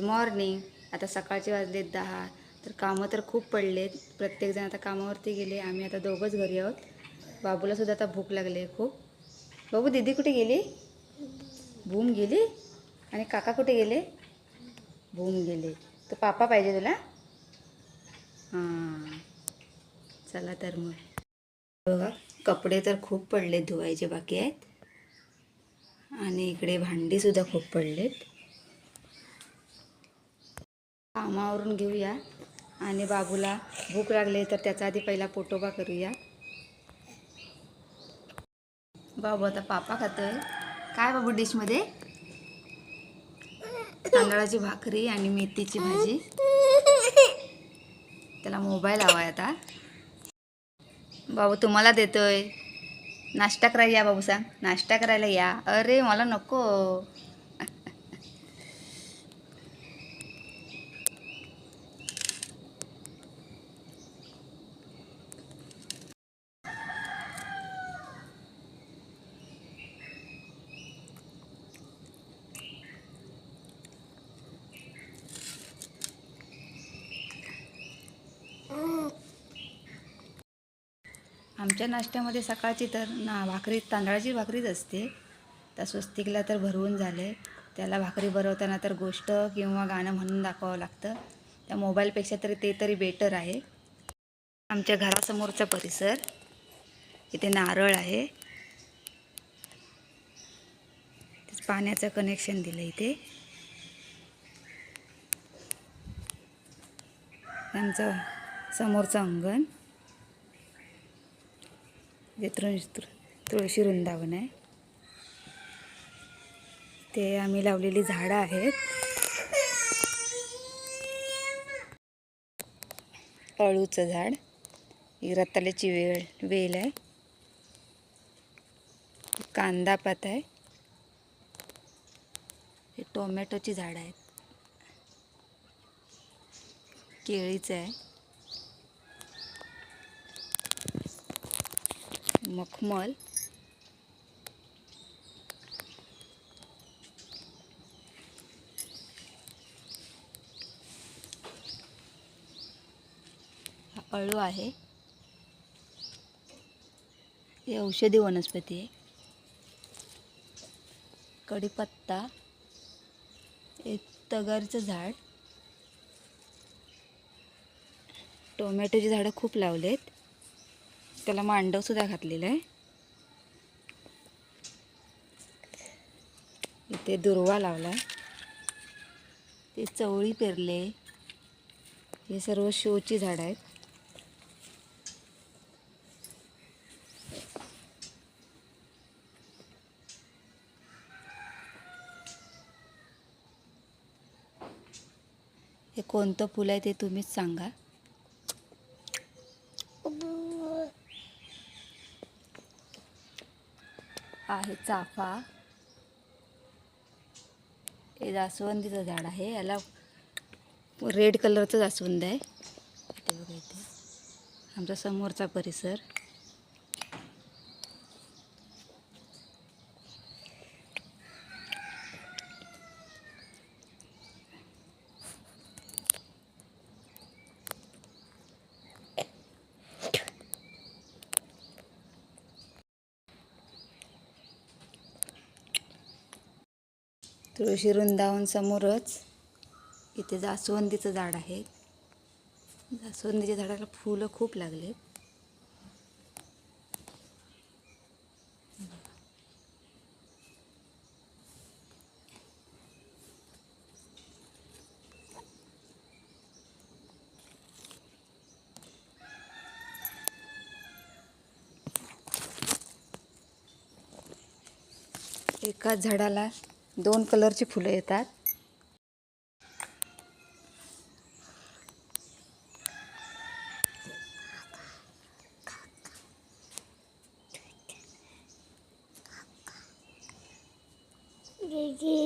Morning आता सकाळचे वाजलेत दहा. तर कामं तर खूप पडलेत. प्रत्येकजण आता कामावरती गेले. आम्ही आता दोघंच घरी आहोत. बाबूलासुद्धा आता भूक लागली आहे खूप. बाबू दीदी कुठे गेली? भूम गेली? आणि काका कुठे गेले? भूम गेले. तर पापा पाहिजे तुला? हां. चला तर मग. बघा कपडे तर खूप पडलेत धुवायचे बाकी आहेत. आणि इकडे भांडीसुद्धा खूप पडलेत. कामावरून घेऊया. आणि बाबूला भूक लागली तर त्याचा आधी पहिला पोटोबा करूया. बाबू आता पापा खातोय. काय बाबू डिशमध्ये तांदळाची भाकरी आणि मेथीची भाजी. त्याला मोबाईल हवा आहे आता. बाबू तुम्हाला देतोय. नाश्ता करायला या बाबू सांग. नाश्ता करायला या. अरे मला नको. आमच्या नाश्त्यामध्ये सकाळची तर ना भाकरी तांदळाची भाकरीच असते. त्या स्वस्तिकला तर भरवून झाले. त्याला भाकरी भरवताना तर गोष्ट किंवा गाणं म्हणून दाखवावं लागतं. त्या मोबाईलपेक्षा तरी ते तरी बेटर आहे. आमच्या घरासमोरचा परिसर इथे नारळ आहे. पाण्याचं कनेक्शन दिलं इथे. त्यांचं समोरचं अंगण. जे तुळशी तुळशी वृंदावन आहे. ते आम्ही लावलेली झाडं आहेत. अळूचं झाड. ही रताल्याची वेळ वेल आहे. कांदा पात आहे. हे टोमॅटोची झाडं आहेत. केळीचं आहे. मखमल. अळू आहे. हे औषधी वनस्पती आहे. कढीपत्ता एक तगरचं झाड. टोमॅटोची झाडं खूप लावलेत. त्याला मांडवसुद्धा घातलेलं आहे. इथे दुर्वा लावला ते चवळी पेरले. हे सर्व शोची झाडं आहेत. हे कोणतं फुलं आहे ते तुम्हीच सांगा. आहे चाफा. हे जास्वंदीचं झाड आहे. याला रेड कलरचं जास्वंद आहे. इथे बघा इथे. आमचा समोरचा परिसर. तुळशी वृंदावन समोरच इथे जास्वंदीचं झाड आहे. जास्वंदीच्या झाडाला फुलं खूप लागले एकाच झाडाला दोन कलरची फुलं येतात Gigi.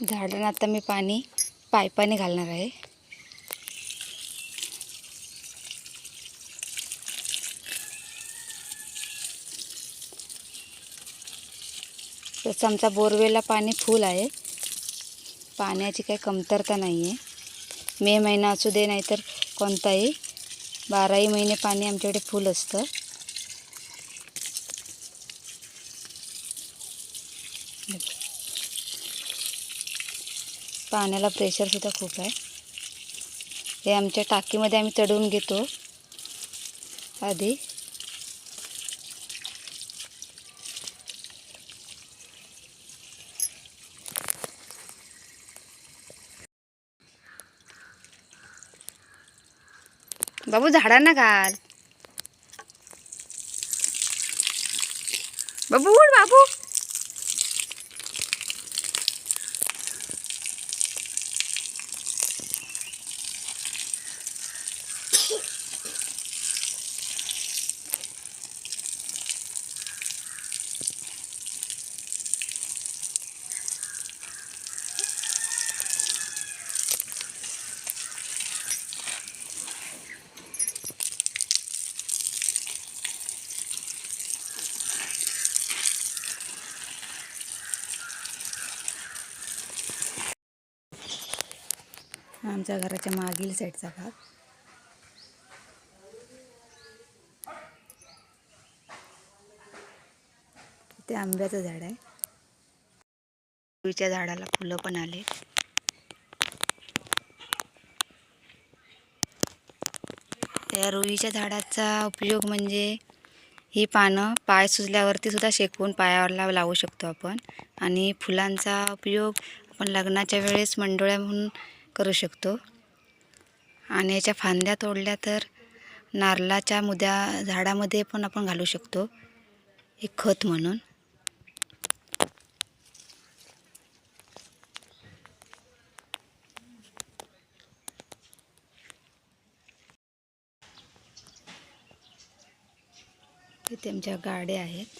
झाडांना आता मी पाणी पायपाने घालणार आहे. तसं आमचा बोरवेलला पाणी फुल आहे. पाण्याची काही कमतरता नाही आहे मे महिना असू दे नाहीतर कोणताही बाराही महिने पाणी आमच्याकडे फुल असतं. पाण्याला प्रेशरसुद्धा खूप आहे. हे आमच्या टाकीमध्ये आम्ही चढवून घेतो. आधी. बाबू झाडांना घाल. बाबू उड बाबू. आमच्या घराच्या मागील साईडचा भाग. ते आंब्याचं झाड आहे. रुईच्या झाडाला फुलं पण आले. त्या रुईच्या झाडाचा उपयोग म्हणजे ही पानं पाय सुजल्यावरती सुद्धा शेकवून पायाला लावू शकतो आपण. आणि फुलांचा उपयोग आपण लग्नाच्या वेळेस मंडोळ्या म्हणून करू शकतो. आणि याच्या फांद्या तोडल्या तर नारळाच्या मुद्या झाडामध्ये पण आपण घालू शकतो. एक खत म्हणून. इथे आमच्या गाड्या आहेत.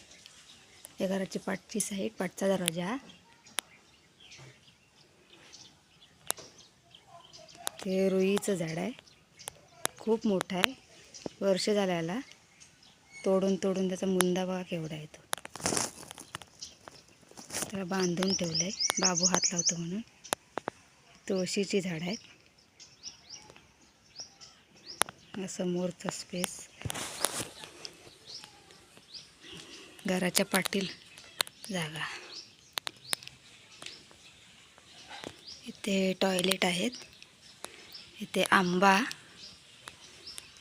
या घराची पाठची साईड पाठचा दरवाजा. ते रुईचं झाड आहे. खूप मोठं आहे. वर्ष झाल्याला तोडून तोडून त्याचा मुंदा बघा केवढा येतो त्याला बांधून ठेवलं आहे बाबू हात लावतो म्हणून. तुळशीची झाड आहेत. समोरचा स्पेस घराच्या पाटील जागा. इथे टॉयलेट आहेत. इथे आंबा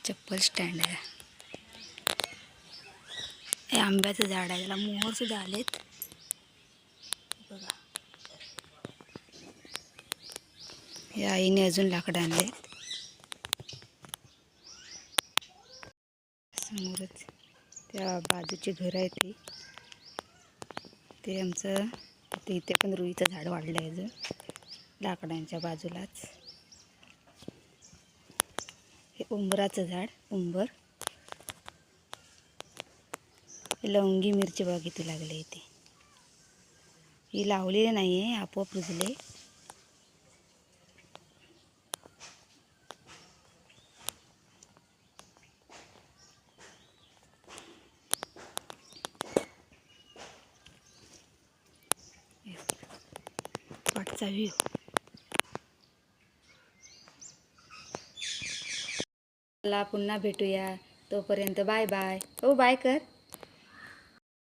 चप्पल स्टँड आहे. हे आंब्याचं झाड आहे त्याला मोहरसुद्धा आलेत. बघा. या आईने अजून लाकडं आणलेत समोरच त्या बाजूची घरं आहे ती. ते आमचं ते इथे पण रुईचं झाड वाढलं आहे अजून. लाकडांच्या बाजूलाच. हे उंबराचं झाड उंबर. लवंगी मिरची बघा किती लागले इथे. ही लावलेली नाही आहे आपोआप रुजले. पाठचा व्ह्यू चला पुन्हा भेटूया. तोपर्यंत बाय बाय. हो बाय कर.